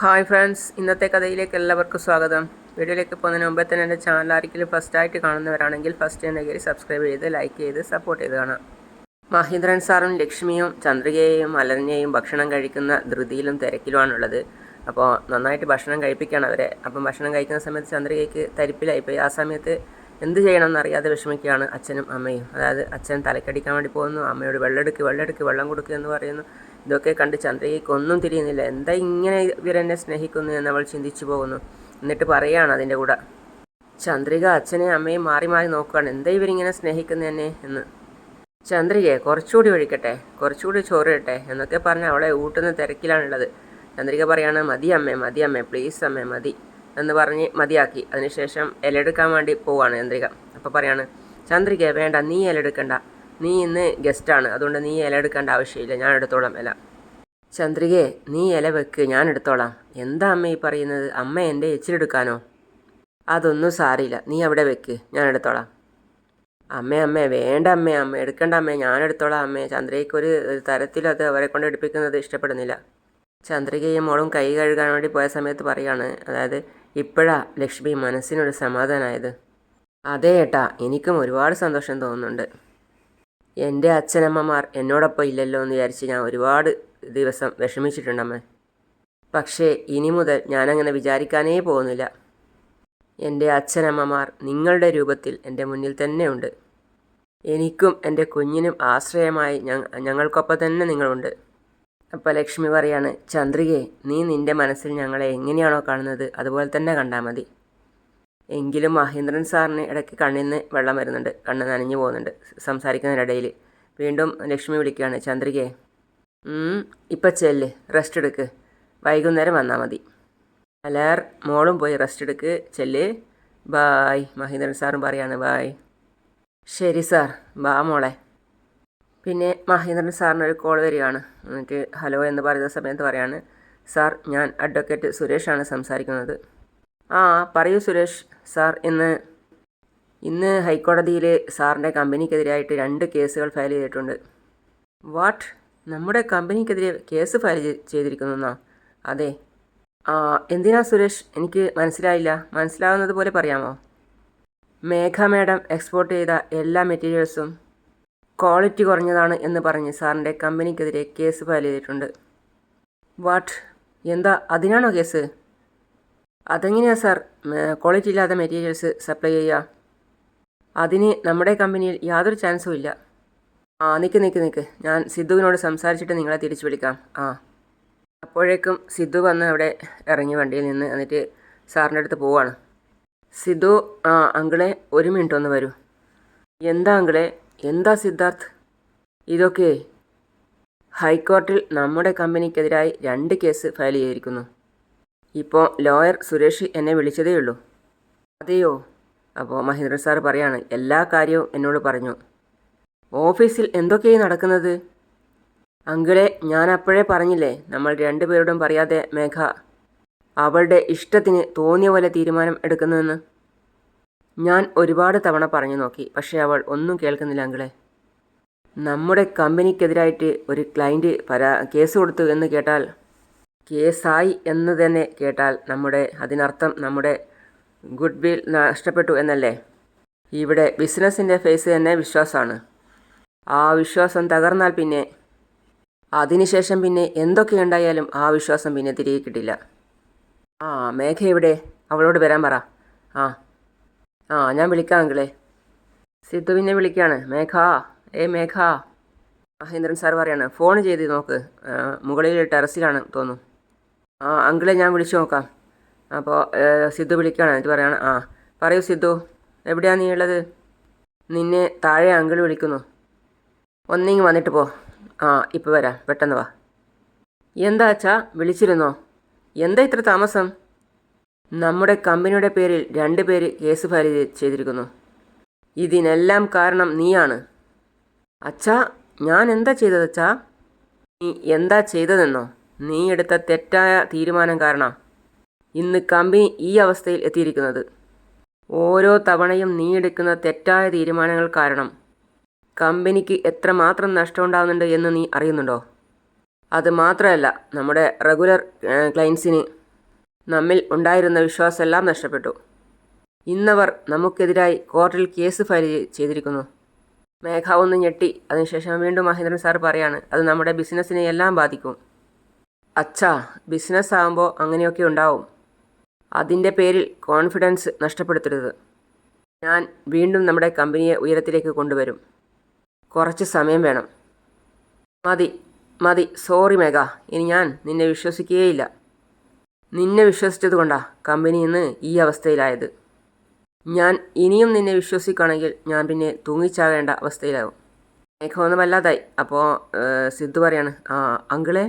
Hi friends ഇന്നത്തെ കഥയിലേക്ക് എല്ലാവർക്കും സ്വാഗതം. വീഡിയോയിലേക്ക് പോകുന്നതിന് മുമ്പേ തന്നെ എന്റെ ചാനൽ ആരെങ്കിലും ഫസ്റ്റ് ആയിട്ട് കാണുന്നവരാണെങ്കിൽ ഫസ്റ്റ് എന്നെ കയറി സബ്സ്ക്രൈബ് ചെയ്ത് ലൈക്ക് ചെയ്ത് സപ്പോർട്ട് ചെയ്ത് കാണാം. മഹേന്ദ്രൻ സാറും ലക്ഷ്മിയും ചന്ദ്രികയെയും അലറിനെയും ഭക്ഷണം കഴിക്കുന്ന ധൃതിയിലും തിരക്കിലുമാണുള്ളത്. അപ്പോൾ നന്നായിട്ട് ഭക്ഷണം കഴിപ്പിക്കുകയാണ് അവരെ. അപ്പം ഭക്ഷണം കഴിക്കുന്ന സമയത്ത് ചന്ദ്രികയ്ക്ക് തരിപ്പിലായിപ്പോയി. ആ സമയത്ത് എന്ത് ചെയ്യണം എന്നറിയാതെ വിഷമിക്കുകയാണ് അച്ഛനും അമ്മയും. അതായത് അച്ഛൻ തലക്കടിക്കാൻ വേണ്ടി പോകുന്നു അമ്മയോട് വെള്ളമെടുക്ക് വെള്ളമെടുക്ക് വെള്ളം കൊടുക്കുക എന്ന് പറയുന്നു. ഇതൊക്കെ കണ്ട് ചന്ദ്രികയ്ക്ക് ഒന്നും തിരിയുന്നില്ല. എന്താ ഇങ്ങനെ ഇവരെന്നെ സ്നേഹിക്കുന്നു എന്ന് അവൾ ചിന്തിച്ചു പോകുന്നു. എന്നിട്ട് പറയുകയാണ് അതിന്റെ കൂടെ ചന്ദ്രിക അച്ഛനെയും അമ്മയും മാറി മാറി നോക്കുകയാണ് എന്താ ഇവരിങ്ങനെ സ്നേഹിക്കുന്നു എന്നെ? എന്ന്. ചന്ദ്രികയെ കുറച്ചുകൂടി ഒഴിക്കട്ടെ കുറച്ചുകൂടി ചോറ് ഇട്ടെ എന്നൊക്കെ പറഞ്ഞ് അവളെ ഊട്ടുന്ന തിരക്കിലാണുള്ളത്. ചന്ദ്രിക പറയാണ് മതി അമ്മേ മതി അമ്മേ പ്ലീസ് അമ്മേ മതി. എന്ന് പറഞ്ഞ് മതിയാക്കി. അതിനുശേഷം ഇലയെടുക്കാൻ വേണ്ടി പോവാണ് ചന്ദ്രിക. അപ്പോൾ പറയാണ് ചന്ദ്രിക വേണ്ട നീ ഇലയെടുക്കണ്ട നീ ഇന്ന് ഗസ്റ്റാണ് അതുകൊണ്ട് നീ ഇല എടുക്കേണ്ട ആവശ്യമില്ല. ഞാൻ എടുത്തോളാം ഇല ചന്ദ്രികയെ നീ ഇല വെക്ക്. ഞാൻ എടുത്തോളാം. എന്താ അമ്മ ഈ പറയുന്നത്? അമ്മ എന്റെ എച്ചിലെടുക്കാനോ അതൊന്നും സാരില്ല നീ അവിടെ വെക്ക്. ഞാൻ എടുത്തോളാം. അമ്മേ അമ്മേ വേണ്ട അമ്മേ അമ്മ എടുക്കണ്ട അമ്മ. ഞാൻ എടുത്തോളാം അമ്മേ. തരത്തിൽ അത് അവരെ കൊണ്ട് എടുപ്പിക്കുന്നത് ഇഷ്ടപ്പെടുന്നില്ല. ചന്ദ്രികയും മോളും കൈ കഴുകാൻ വേണ്ടി പോയ സമയത്ത് പറയാണ് അതായത് ഇപ്പോഴാ ലക്ഷ്മി മനസ്സിനൊരു സമാധാനമായത് അതെ ഏട്ടാ എനിക്കും ഒരുപാട് സന്തോഷം തോന്നുന്നുണ്ട്. എന്റെ അച്ഛനമ്മമാർ എന്നോടൊപ്പം ഇല്ലല്ലോ എന്ന് വിചാരിച്ച് ഞാൻ ഒരുപാട് ദിവസം വിഷമിച്ചിട്ടുണ്ടമ്മേ. പക്ഷേ ഇനി മുതൽ ഞാനങ്ങനെ വിചാരിക്കാനേ പോകുന്നില്ല. എന്റെ അച്ഛനമ്മമാർ നിങ്ങളുടെ രൂപത്തിൽ എന്റെ മുന്നിൽ തന്നെയുണ്ട്. എനിക്കും എന്റെ കുഞ്ഞിനും ആശ്രയമായി ഞങ്ങൾക്കൊപ്പം തന്നെ നിങ്ങളുണ്ട്. അപ്പോൾ ലക്ഷ്മി പറയാണ് ചന്ദ്രികയെ നീ നിന്റെ മനസ്സിൽ ഞങ്ങളെ എങ്ങനെയാണോ കാണുന്നത് അതുപോലെ തന്നെ കണ്ടാൽ മതി. എങ്കിലും മഹേന്ദ്രൻ സാറിന് ഇടയ്ക്ക് കണ്ണിൽ നിന്ന് വെള്ളം വരുന്നുണ്ട്. കണ്ണ് നനഞ്ഞു പോകുന്നുണ്ട് സംസാരിക്കുന്നതിനിടയിൽ വീണ്ടും ലക്ഷ്മി വിളിക്കുകയാണ് ചന്ദ്രികയെ ഇപ്പം ചെല്ല് റെസ്റ്റ് എടുക്ക്. വൈകുന്നേരം വന്നാൽ മതി. അലാർ മോളും പോയി റെസ്റ്റ് എടുക്ക് ചെല്ല്. ബായ് മഹേന്ദ്രൻ സാറും പറയാണ് ബായ്. ശരി സാർ ബാ മോളെ. പിന്നെ മഹേന്ദ്രൻ സാറിന് ഒരു കോൾ വരികയാണ്. എന്നിട്ട് ഹലോ എന്ന് പറയുന്ന സമയത്ത് പറയാണ് സാർ ഞാൻ അഡ്വക്കേറ്റ് സുരേഷാണ് സംസാരിക്കുന്നത്. ആ പറയൂ സുരേഷ്. സാർ ഇന്ന് ഇന്ന് ഹൈക്കോടതിയിൽ സാറിന്റെ കമ്പനിക്കെതിരായിട്ട് രണ്ട് കേസുകൾ ഫയൽ ചെയ്തിട്ടുണ്ട്. വാട്ട്? നമ്മുടെ കമ്പനിക്കെതിരെ കേസ് ഫയൽ ചെയ്തിരിക്കുന്നെന്നാ? അതെ. ആ എന്തിനാ സുരേഷ്? എനിക്ക് മനസ്സിലായില്ല. മനസ്സിലാവുന്നത് പോലെ പറയാമോ? മേഘ മേഡം എക്സ്പോർട്ട് ചെയ്ത എല്ലാ മെറ്റീരിയൽസും ക്വാളിറ്റി കുറഞ്ഞതാണ് എന്ന് പറഞ്ഞ് സാറിന്റെ കമ്പനിക്കെതിരെ കേസ് ഫയൽ ചെയ്തിട്ടുണ്ട്. വാട്ട്? എന്താ? അതിനാണോ കേസ്? അതെങ്ങനെയാണ് സാർ? ക്വാളിറ്റി ഇല്ലാത്ത മെറ്റീരിയൽസ് സപ്ലൈ ചെയ്യുക അതിന് നമ്മുടെ കമ്പനിയിൽ യാതൊരു ചാൻസും ഇല്ല. ആ നിൽക്ക് നിൽക്ക് നിൽക്ക് ഞാൻ സിദ്ധുവിനോട് സംസാരിച്ചിട്ട് നിങ്ങളെ തിരിച്ചു വിളിക്കാം. ആ. അപ്പോഴേക്കും സിദ്ധു വന്ന് അവിടെ ഇറങ്ങി വണ്ടിയിൽ നിന്ന് എന്നിട്ട് സാറിന്റെ അടുത്ത് പോവാണ്. സിദ്ധു ആ അങ്കിളെ ഒരു മിനിറ്റ് ഒന്ന് വരൂ. എന്താ അങ്കിളെ? എന്താ സിദ്ധാർത്ഥ്? ഇതൊക്കെ ഹൈക്കോർട്ടിൽ നമ്മുടെ കമ്പനിക്കെതിരായി രണ്ട് കേസ് ഫയൽ ചെയ്തിരിക്കുന്നു. ഇപ്പോൾ ലോയർ സുരേഷ് എന്നെ വിളിച്ചതേ ഉള്ളൂ. അതെയോ? അപ്പോൾ മഹേന്ദ്ര സാർ പറയാണ് എല്ലാ കാര്യവും എന്നോട് പറഞ്ഞു. ഓഫീസിൽ എന്തൊക്കെയാണ് നടക്കുന്നത്? അങ്കിളെ ഞാൻ അപ്പോഴേ പറഞ്ഞില്ലേ നമ്മൾ രണ്ടുപേരോടും പറയാതെ മേഘ അവളുടെ ഇഷ്ടത്തിന് തോന്നിയ പോലെ തീരുമാനം എടുക്കുന്നുവെന്ന് ഞാൻ ഒരുപാട് തവണ പറഞ്ഞു നോക്കി പക്ഷേ അവൾ ഒന്നും കേൾക്കുന്നില്ല അങ്കിളെ. നമ്മുടെ കമ്പനിക്കെതിരായിട്ട് ഒരു ക്ലയന്റ് പരാ കേസ് കൊടുത്തു എന്ന് കേട്ടാൽ കേസായി എന്ന് തന്നെ കേട്ടാൽ നമ്മുടെ അതിനർത്ഥം നമ്മുടെ ഗുഡ് വിൽ നഷ്ടപ്പെട്ടു എന്നല്ലേ? ഇവിടെ ബിസിനസ്സിന്റെ ഫേസ് തന്നെ വിശ്വാസമാണ്. ആ വിശ്വാസം തകർന്നാൽ പിന്നെ അതിനുശേഷം പിന്നെ എന്തൊക്കെ ഉണ്ടായാലും ആ വിശ്വാസം പിന്നെ തിരികെ കിട്ടില്ല. ആ മേഘ ഇവിടെ അവളോട് വരാൻ പറ. ആ. ആ ഞാൻ വിളിക്കാം അങ്കിളേ. സിദ്ധുവിനെ വിളിക്കുകയാണ് മേഘ. ഏ മേഘ. മഹേന്ദ്രൻ സാർ പറയാണ് ഫോൺ ചെയ്ത് നോക്ക്. മുകളിൽ ടെറസിലാണ് തോന്നുന്നു. ആ അങ്കിളെ ഞാൻ വിളിച്ചു നോക്കാം. അപ്പോൾ സിദ്ധു വിളിക്കുകയാണ് എന്നിട്ട് പറയാണ് ആ പറയൂ സിദ്ധു എവിടെയാണ് നീ ഉള്ളത്? നിന്നെ താഴെ അങ്കിൾ വിളിക്കുന്നു. ഒന്നിങ്ങ് വന്നിട്ട് പോ. ആ ഇപ്പോൾ വരാം. പെട്ടെന്ന് വാ. എന്താച്ചാ വിളിച്ചിരുന്നോ? എന്താ ഇത്ര താമസം? നമ്മുടെ കമ്പനിയുടെ പേരിൽ രണ്ട് പേര് കേസ് ഫയൽ ചെയ്തിരിക്കുന്നു. ഇതിനെല്ലാം കാരണം നീയാണ്. അച്ഛാ ഞാൻ എന്താ ചെയ്തത് അച്ഛാ? നീ എന്താ ചെയ്തതെന്നോ? നീ എടുത്ത തെറ്റായ തീരുമാനം കാരണം ഇന്ന് കമ്പനി ഈ അവസ്ഥയിൽ എത്തിയിരിക്കുന്നത്. ഓരോ തവണയും നീ എടുക്കുന്ന തെറ്റായ തീരുമാനങ്ങൾ കാരണം കമ്പനിക്ക് എത്രമാത്രം നഷ്ടമുണ്ടാകുന്നുണ്ട് എന്ന് നീ അറിയുന്നുണ്ടോ? അത് മാത്രമല്ല നമ്മുടെ റെഗുലർ ക്ലയൻസിന് നമ്മിൽ ഉണ്ടായിരുന്ന വിശ്വാസമെല്ലാം നഷ്ടപ്പെട്ടു. ഇന്നവർ നമുക്കെതിരായി കോർട്ടിൽ കേസ് ഫയൽ ചെയ്തിരിക്കുന്നു. മേഘ ഒന്ന് ഞെട്ടി. അതിനുശേഷം വീണ്ടും മഹേന്ദ്രൻ സാർ പറയാണ് അത് നമ്മുടെ ബിസിനസ്സിനെ എല്ലാം ബാധിക്കും. അച്ഛാ ബിസിനസ് ആകുമ്പോൾ അങ്ങനെയൊക്കെ ഉണ്ടാവും. അതിന്റെ പേരിൽ കോൺഫിഡൻസ് നഷ്ടപ്പെടുത്തരുത്. ഞാൻ വീണ്ടും നമ്മുടെ കമ്പനിയെ ഉയരത്തിലേക്ക് കൊണ്ടുവരും. കുറച്ച് സമയം വേണം. മതി മതി. സോറി മേഘ. ഇനി ഞാൻ നിന്നെ വിശ്വസിക്കുകയില്ല. നിന്നെ വിശ്വസിച്ചത് കൊണ്ടാ കമ്പനി ഇന്ന് ഈ അവസ്ഥയിലായത്. ഞാൻ ഇനിയും നിന്നെ വിശ്വസിക്കുകയാണെങ്കിൽ ഞാൻ പിന്നെ തൂങ്ങിച്ചാകേണ്ട അവസ്ഥയിലാവും. മേഘമൊന്നും വല്ലാതായി അപ്പോൾ സിദ്ധു പറയാണ് ആ അങ്കിളെ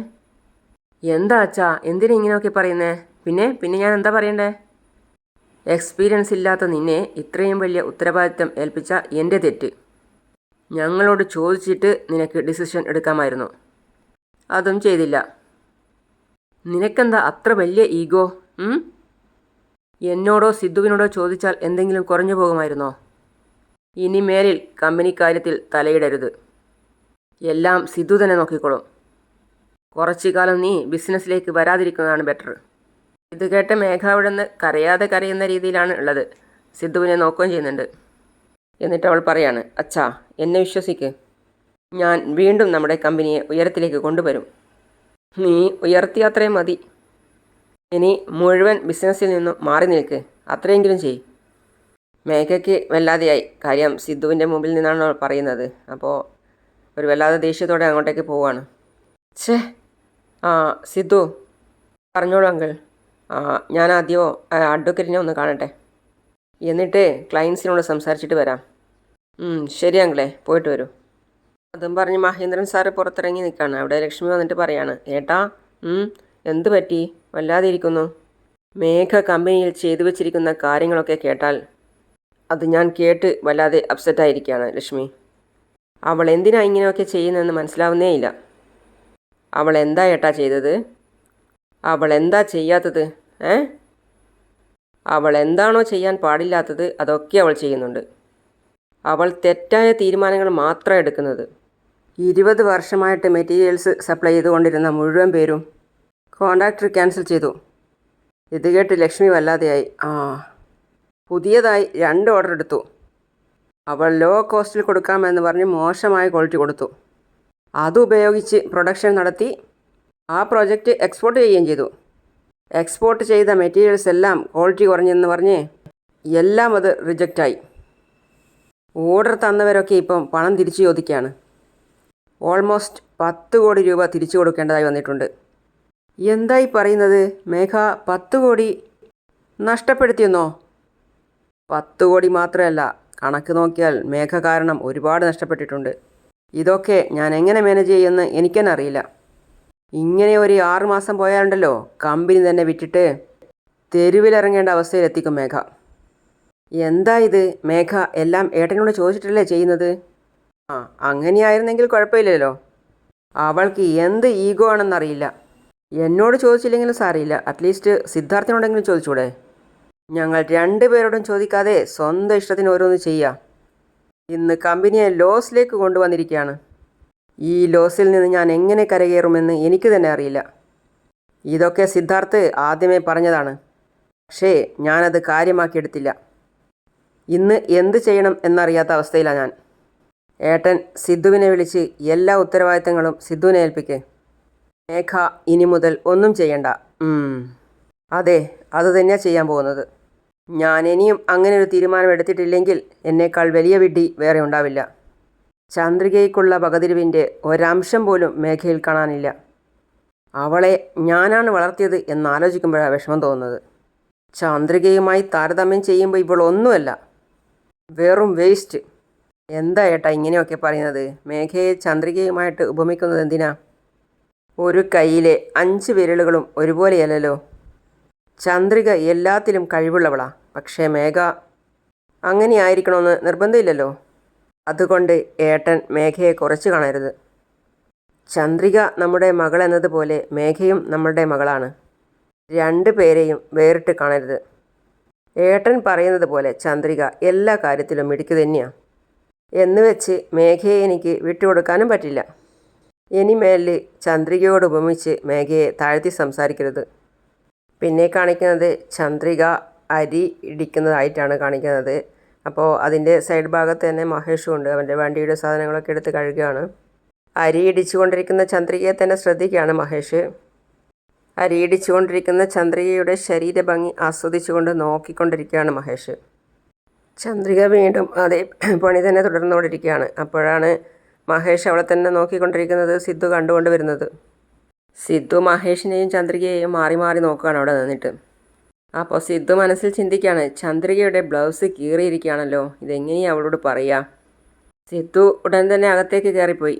എന്താ അച്ഛാ എന്തിനാ ഇങ്ങനെയൊക്കെ പറയുന്നേ? പിന്നെ പിന്നെ ഞാൻ എന്താ പറയണ്ടേ? എക്സ്പീരിയൻസ് ഇല്ലാത്ത നിന്നെ ഇത്രയും വലിയ ഉത്തരവാദിത്തം ഏൽപ്പിച്ച എന്റെ തെറ്റ്. ഞങ്ങളോട് ചോദിച്ചിട്ട് നിനക്ക് ഡിസിഷൻ എടുക്കാമായിരുന്നു. അതും ചെയ്തില്ല. നിനക്കെന്താ അത്ര വലിയ ഈഗോ? എന്നോടോ സിദ്ധുവിനോടോ ചോദിച്ചാൽ എന്തെങ്കിലും കുറഞ്ഞു പോകുമായിരുന്നോ? ഇനി മേലിൽ കമ്പനി കാര്യത്തിൽ തലയിടരുത്. എല്ലാം സിദ്ധു തന്നെ നോക്കിക്കോളും. കുറച്ചു കാലം നീ ബിസിനസ്സിലേക്ക് വരാതിരിക്കുന്നതാണ് ബെറ്റർ. ഇത് കേട്ട മേഘ അവിടെ നിന്ന് കരയാതെ കരയുന്ന രീതിയിലാണ് ഉള്ളത്. സിദ്ധുവിനെ നോക്കുകയും ചെയ്യുന്നുണ്ട്. എന്നിട്ട് അവൾ പറയാണ് അച്ഛാ എന്നെ വിശ്വസിക്ക്. ഞാൻ വീണ്ടും നമ്മുടെ കമ്പനിയെ ഉയരത്തിലേക്ക് കൊണ്ടുവരും. നീ ഉയർത്തിയത്രയും മതി. ഇനി മുഴുവൻ ബിസിനസ്സിൽ നിന്നും മാറി നിൽക്ക്. അത്രയെങ്കിലും ചെയ്. മേഘയ്ക്ക് വല്ലാതെയായി. കാര്യം സിദ്ധുവിന്റെ മുമ്പിൽ നിന്നാണ് പറയുന്നത്. അപ്പോൾ ഒരു വല്ലാതെ ദേഷ്യത്തോടെ അങ്ങോട്ടേക്ക് പോവാണ്. ഛേ. ആ സിദ്ധു. പറഞ്ഞോളൂ അങ്കിൾ. ആ ഞാൻ ആദ്യമോ അഡ്വക്കറ്റിനെ ഒന്ന് കാണട്ടെ. എന്നിട്ട് ക്ലയൻസിനോട് സംസാരിച്ചിട്ട് വരാം. ശരി അങ്കിളെ. പോയിട്ട് വരൂ. അതും പറഞ്ഞ് മഹേന്ദ്രൻ സാറ് പുറത്തിറങ്ങി നിൽക്കുകയാണ് അവിടെ ലക്ഷ്മി വന്നിട്ട് പറയാണ് ഏട്ടാ എന്ത് പറ്റി? വല്ലാതിരിക്കുന്നു. മേഘ കമ്പനിയിൽ ചെയ്തു വച്ചിരിക്കുന്ന കാര്യങ്ങളൊക്കെ കേട്ടാൽ അത് ഞാൻ കേട്ട് വല്ലാതെ അപ്സെറ്റായിരിക്കുകയാണ് ലക്ഷ്മി. അവൾ എന്തിനാ ഇങ്ങനെയൊക്കെ ചെയ്യുന്നതെന്ന് മനസ്സിലാവുന്നേ ഇല്ല. അവൾ എന്താ ഏട്ടാ ചെയ്തത്? അവൾ എന്താ ചെയ്യാത്തത്? ഏ? അവൾ എന്താണോ ചെയ്യാൻ പാടില്ലാത്തത് അതൊക്കെ അവൾ ചെയ്യുന്നുണ്ട്. അവൾ തെറ്റായ തീരുമാനങ്ങൾ മാത്രം എടുക്കുന്നത്. ഇരുപത് വർഷമായിട്ട് മെറ്റീരിയൽസ് സപ്ലൈ ചെയ്തുകൊണ്ടിരുന്ന മുഴുവൻ പേരും കോൺട്രാക്ടർ ക്യാൻസൽ ചെയ്തു. ഇത് കേട്ട് ലക്ഷ്മി വല്ലാതെയായി. ആ പുതിയതായി രണ്ട് ഓർഡർ എടുത്തു. അവൾ ലോ കോസ്റ്റിൽ കൊടുക്കാമെന്ന് പറഞ്ഞ് മോശമായ ക്വാളിറ്റി കൊടുത്തു. അതുപയോഗിച്ച് പ്രൊഡക്ഷൻ നടത്തി ആ പ്രോജക്റ്റ് എക്സ്പോർട്ട് ചെയ്യുകയും ചെയ്തു. എക്സ്പോർട്ട് ചെയ്ത മെറ്റീരിയൽസ് എല്ലാം ക്വാളിറ്റി കുറഞ്ഞെന്ന് പറഞ്ഞ് എല്ലാം അത് റിജക്റ്റായി. ഓർഡർ തന്നവരൊക്കെ ഇപ്പം പണം തിരിച്ചു ചോദിക്കുകയാണ് ഓൾമോസ്റ്റ് പത്ത് കോടി രൂപ തിരിച്ചു കൊടുക്കേണ്ടതായി വന്നിട്ടുണ്ട്. എന്തായി പറയുന്നത്? മേഘ പത്ത് കോടി നഷ്ടപ്പെടുത്തിയെന്നോ? പത്ത് കോടി മാത്രമല്ല കണക്ക് നോക്കിയാൽ മേഘ കാരണം ഒരുപാട് നഷ്ടപ്പെട്ടിട്ടുണ്ട്. ഇതൊക്കെ ഞാൻ എങ്ങനെ മാനേജ് ചെയ്യുമെന്ന് എനിക്കെന്നെ അറിയില്ല. ഇങ്ങനെ ഒരു ആറുമാസം പോയാലുണ്ടല്ലോ കമ്പനി തന്നെ വിറ്റിട്ട് തെരുവിലിറങ്ങേണ്ട അവസ്ഥയിലെത്തിക്കും മേഘ. എന്താ ഇത്? മേഘ എല്ലാം ഏട്ടനോട് ചോദിച്ചിട്ടല്ലേ ചെയ്യുന്നത്? ആ അങ്ങനെയായിരുന്നെങ്കിൽ കുഴപ്പമില്ലല്ലോ. അവൾക്ക് എന്ത് ഈഗോ ആണെന്നറിയില്ല. എന്നോട് ചോദിച്ചില്ലെങ്കിലും സാറിയില്ല അറ്റ്ലീസ്റ്റ് സിദ്ധാർത്ഥിനോടെങ്കിലും ചോദിച്ചൂടെ. ഞങ്ങൾ രണ്ടുപേരോടും ചോദിക്കാതെ സ്വന്തം ഇഷ്ടത്തിന് ഓരോന്ന് ചെയ്യുക ഇന്ന് കമ്പനിയെ ലോസിലേക്ക് കൊണ്ടുവന്നിരിക്കുകയാണ്. ഈ ലോസിൽ നിന്ന് ഞാൻ എങ്ങനെ കരകയറുമെന്ന് എനിക്ക് തന്നെ അറിയില്ല. ഇതൊക്കെ സിദ്ധാർത്ഥ് ആദ്യമേ പറഞ്ഞതാണ്. പക്ഷേ ഞാനത് കാര്യമാക്കിയെടുത്തില്ല. ഇന്ന് എന്ത് ചെയ്യണം എന്നറിയാത്ത അവസ്ഥയിലാണ് ഞാൻ. ഏട്ടൻ സിദ്ധുവിനെ വിളിച്ച് എല്ലാ ഉത്തരവാദിത്തങ്ങളും സിദ്ധുവിനെ ഏൽപ്പിക്കേ. മേഘ ഇനി മുതൽ ഒന്നും ചെയ്യണ്ട. അതെ അത് തന്നെയാണ് ചെയ്യാൻ പോകുന്നത്. ഞാൻ ഇനിയും അങ്ങനെ ഒരു തീരുമാനം എടുത്തിട്ടില്ലെങ്കിൽ എന്നേക്കാൾ വലിയ വിഡ്ഢി വേറെ ഉണ്ടാവില്ല. ചന്ദ്രികയ്ക്കുള്ള വകതിരിവിന്റെ ഒരംശം പോലും മേഘയിൽ കാണാനില്ല. അവളെ ഞാനാണ് വളർത്തിയത് എന്നാലോചിക്കുമ്പോഴാണ് വിഷമം തോന്നുന്നത്. ചന്ദ്രികയുമായി താരതമ്യം ചെയ്യുമ്പോൾ ഇവൾ ഒന്നുമല്ല വെറും വേസ്റ്റ് എന്താ ഏട്ടാ ഇങ്ങനെയൊക്കെ പറയുന്നത്? മേഘയെ ചന്ദ്രികയുമായിട്ട് ഉപമിക്കുന്നത് എന്തിനാ? ഒരു കൈയിലെ അഞ്ച് വിരലുകളും ഒരുപോലെയല്ലല്ലോ. ചന്ദ്രിക എല്ലാത്തിലും കഴിവുള്ളവളാ. പക്ഷേ മേഘ അങ്ങനെയായിരിക്കണമെന്ന് നിർബന്ധമില്ലല്ലോ. അതുകൊണ്ട് ഏട്ടൻ മേഘയെ കുറച്ച് കാണരുത്. ചന്ദ്രിക നമ്മുടെ മകൾ എന്നതുപോലെ മേഘയും നമ്മളുടെ മകളാണ്. രണ്ട് പേരെയും വേറിട്ട് കാണരുത്. ഏട്ടൻ പറയുന്നത് പോലെ ചന്ദ്രിക എല്ലാ കാര്യത്തിലും മിടുക്ക് തന്നെയാണ് എന്ന് വെച്ച് മേഘയെ എനിക്ക് വിട്ടുകൊടുക്കാനും പറ്റില്ല. ഇനി മേലിൽ ചന്ദ്രികയോട് ഉപമിച്ച് മേഘയെ താഴ്ത്തി സംസാരിക്കരുത്. പിന്നെ കാണിക്കുന്നത് ചന്ദ്രിക അരി ഇടിക്കുന്നതായിട്ടാണ് കാണിക്കുന്നത്. അപ്പോൾ അതിന്റെ സൈഡ് ഭാഗത്ത് തന്നെ മഹേഷും ഉണ്ട്. അവന്റെ വണ്ടിയുടെ സാധനങ്ങളൊക്കെ എടുത്ത് കഴുകുകയാണ്. അരി ഇടിച്ചുകൊണ്ടിരിക്കുന്ന ചന്ദ്രികയെ തന്നെ ശ്രദ്ധിക്കുകയാണ് മഹേഷ്. അരി ഇടിച്ചുകൊണ്ടിരിക്കുന്ന ചന്ദ്രികയുടെ ശരീരഭംഗി ആസ്വദിച്ചുകൊണ്ട് നോക്കിക്കൊണ്ടിരിക്കുകയാണ് മഹേഷ്. ചന്ദ്രിക വീണ്ടും അതേ പണി തന്നെ തുടർന്നുകൊണ്ടിരിക്കുകയാണ്. അപ്പോഴാണ് മഹേഷ് അവളെ തന്നെ നോക്കിക്കൊണ്ടിരിക്കുന്നത് സിദ്ധു കണ്ടുകൊണ്ട് വരുന്നത് സിദ്ധു മഹേഷിനെയും ചന്ദ്രികയെയും മാറി മാറി നോക്കുകയാണ് അവിടെ നിന്നിട്ട്. അപ്പോൾ സിദ്ധു മനസ്സിൽ ചിന്തിക്കുകയാണ് ചന്ദ്രികയുടെ ബ്ലൗസ് കീറിയിരിക്കുകയാണല്ലോ ഇതെങ്ങനെയാണ് അവളോട് പറയുക? സിദ്ധു ഉടൻ തന്നെ അകത്തേക്ക് കയറിപ്പോയി.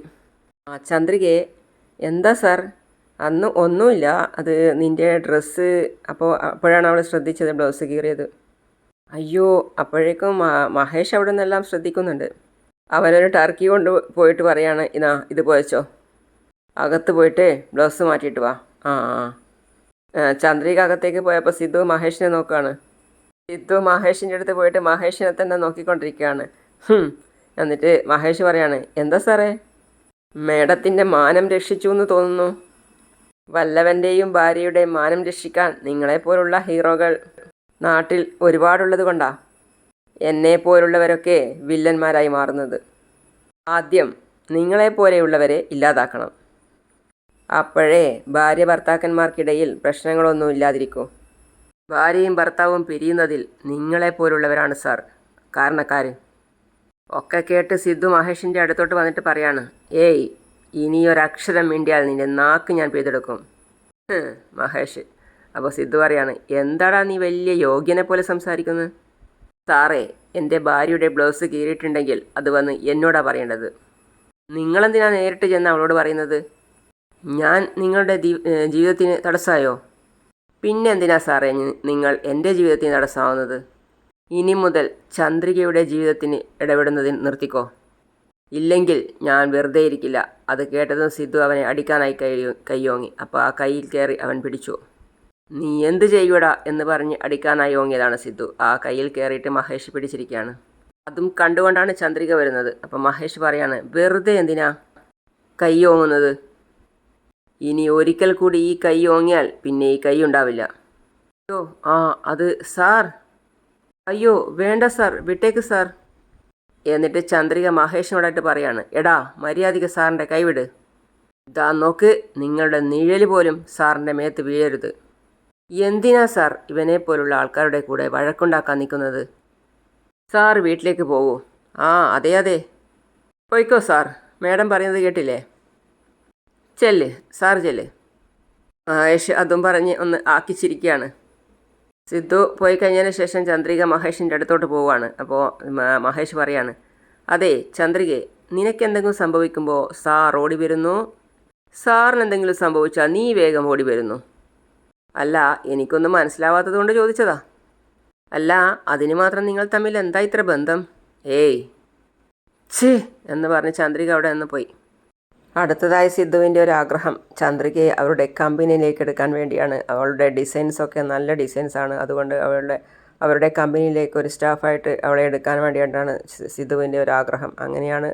ആ ചന്ദ്രികയെ എന്താ സാർ? അന്ന് ഒന്നുമില്ല. അത് നിന്റെ ഡ്രസ്സ് അപ്പോൾ അപ്പോഴാണ് അവൾ ശ്രദ്ധിച്ചത് ബ്ലൗസ് കീറിയത്. അയ്യോ അപ്പോഴേക്കും മഹേഷ് അവിടെ നിന്നെല്ലാം ശ്രദ്ധിക്കുന്നുണ്ട്. അവനൊരു ടർക്കി കൊണ്ട് പോയിട്ട് പറയാണ് ഇതാ ഇത് പോയച്ചോ. അകത്ത് പോയിട്ട് ബ്ലൗസ് മാറ്റിയിട്ട് വാ. ആ ആ. ചന്ദ്രിക അകത്തേക്ക് പോയപ്പോൾ സിദ്ധു മഹേഷിനെ നോക്കുകയാണ് സിദ്ധു മഹേഷിന്റെ അടുത്ത് പോയിട്ട് മഹേഷിനെ തന്നെ നോക്കിക്കൊണ്ടിരിക്കുകയാണ്. എന്നിട്ട് മഹേഷ് പറയാണ് എന്താ സാറേ? മേഡത്തിന്റെ മാനം രക്ഷിച്ചു എന്ന് തോന്നുന്നു. വല്ലവന്റെയും ഭാര്യയുടെ മാനം രക്ഷിക്കാൻ നിങ്ങളെപ്പോലുള്ള ഹീറോകൾ നാട്ടിൽ ഒരുപാടുള്ളത് കൊണ്ടാ? എന്നെ പോലുള്ളവരൊക്കെ വില്ലന്മാരായി മാറുന്നത്. ആദ്യം നിങ്ങളെപ്പോലെയുള്ളവരെ ഇല്ലാതാക്കണം. അപ്പോഴേ ഭാര്യ ഭർത്താക്കന്മാർക്കിടയിൽ പ്രശ്നങ്ങളൊന്നും ഇല്ലാതിരിക്കൂ. ഭാര്യയും ഭർത്താവും പിരിയുന്നതിൽ നിങ്ങളെപ്പോലുള്ളവരാണ് സാർ. കാരണക്കാർ ഒക്കെ കേട്ട് സിദ്ധു മഹേഷിന്റെ അടുത്തോട്ട് വന്നിട്ട് പറയാണ് ഏയ് ഇനിയൊരക്ഷരം മിണ്ടിയാൽ നിന്റെ നാക്ക് ഞാൻ പെയ്തെടുക്കും മഹേഷ്. അപ്പോൾ സിദ്ധു പറയാണ് എന്താടാ നീ വലിയ യോഗ്യനെ പോലെ സംസാരിക്കുന്നത് സാറേ എന്റെ ഭാര്യയുടെ ബ്ലൗസ് കീറിയിട്ടുണ്ടെങ്കിൽ അത് വന്ന് എന്നോടാ പറയേണ്ടത്. നിങ്ങളെന്തിനാ നേരിട്ട് ചെന്ന് അവളോട് പറയുന്നത്? ഞാൻ നിങ്ങളുടെ ജീവിതത്തിന് തടസ്സമായോ പിന്നെ എന്തിനാ സാറേ നിങ്ങൾ എന്റെ ജീവിതത്തിന് തടസ്സമാവുന്നത് ഇനി മുതൽ ചന്ദ്രികയുടെ ജീവിതത്തിന് ഇടപെടുന്നതിന് നിർത്തിക്കോ. ഇല്ലെങ്കിൽ ഞാൻ വെറുതെ ഇരിക്കില്ല. അത് കേട്ടതും സിദ്ധു അവനെ അടിക്കാനായി കയ്യോ കയ്യോങ്ങി. അപ്പോൾ ആ കയ്യിൽ കയറി അവൻ പിടിച്ചു. നീ എന്ത് ചെയ്യൂടാ എന്ന് പറഞ്ഞ് അടിക്കാനായി ഓങ്ങിയതാണ് സിദ്ധു. ആ കയ്യിൽ കയറിയിട്ട് മഹേഷ് പിടിച്ചിരിക്കുകയാണ്. അതും കണ്ടുകൊണ്ടാണ് ചന്ദ്രിക വരുന്നത്. അപ്പം മഹേഷ് പറയാണ് വെറുതെ എന്തിനാ കൈ ഓങ്ങുന്നത്? ഇനി ഒരിക്കൽ കൂടി ഈ കൈ ഓങ്ങിയാൽ പിന്നെ ഈ കൈ ഉണ്ടാവില്ല. അയ്യോ ആ അത് സാർ. അയ്യോ വേണ്ട സാർ. വിട്ടേക്ക് സാർ. എന്നിട്ട് ചന്ദ്രിക മഹേഷിനോടായിട്ട് പറയാണ് എടാ മര്യാദയ്ക്ക് സാറിന്റെ കൈവിട് ഇതാ നോക്ക് നിങ്ങളുടെ നിഴൽ പോലും സാറിന്റെ മേത്ത് വീഴരുത്. എന്തിനാ സാർ ഇവനെ പോലുള്ള ആൾക്കാരുടെ കൂടെ വഴക്കുണ്ടാക്കാൻ നിൽക്കുന്നത്? സാർ വീട്ടിലേക്ക് പോകൂ ആ അതെ അതെ. പോയിക്കോ സാർ മേഡം പറയുന്നത് കേട്ടില്ലേ? ചെല്ല് സാർ ചെല്ല്. മഹേഷ് അതും പറഞ്ഞ് ഒന്ന് ആക്കിച്ചിരിക്കുകയാണ്. സിദ്ധു പോയി കഴിഞ്ഞതിന് ശേഷം ചന്ദ്രിക മഹേഷിന്റെ അടുത്തോട്ട് പോവുകയാണ്. അപ്പോൾ മഹേഷ് പറയാണ് അതെ ചന്ദ്രികെ നിനക്കെന്തെങ്കിലും സംഭവിക്കുമ്പോൾ സാർ ഓടി വരുന്നു? സാറിന് എന്തെങ്കിലും സംഭവിച്ചാൽ നീ വേഗം ഓടി വരുന്നു. അല്ല എനിക്കൊന്നും മനസ്സിലാവാത്തത് കൊണ്ട് ചോദിച്ചതാ. അല്ല അതിന് മാത്രം നിങ്ങൾ തമ്മിൽ എന്താ ഇത്ര ബന്ധം? ഏയ്. ഛേ എന്ന് പറഞ്ഞ് ചന്ദ്രിക അവിടെ നിന്ന് പോയി. അടുത്തതായി സിദ്ധുവിന്റെ ഒരു ആഗ്രഹം ചന്ദ്രികയെ അവരുടെ കമ്പനിയിലേക്ക് എടുക്കാൻ വേണ്ടിയാണ്. അവളുടെ ഡിസൈൻസൊക്കെ നല്ല ഡിസൈൻസ് ആണ്. അതുകൊണ്ട് അവളുടെ അവരുടെ കമ്പനിയിലേക്ക് ഒരു സ്റ്റാഫായിട്ട് അവളെ എടുക്കാൻ വേണ്ടിയിട്ടാണ് സിദ്ധുവിന്റെ ഒരു ആഗ്രഹം അങ്ങനെയാണ്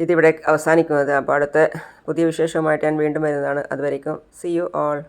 ഇതിവിടെ അവസാനിക്കുന്നത്. അപ്പോൾ അടുത്ത പുതിയ വിശേഷവുമായിട്ട് ഞാൻ വീണ്ടും വരുന്നതാണ്. അതുവരേക്കും സി യു ഓൾ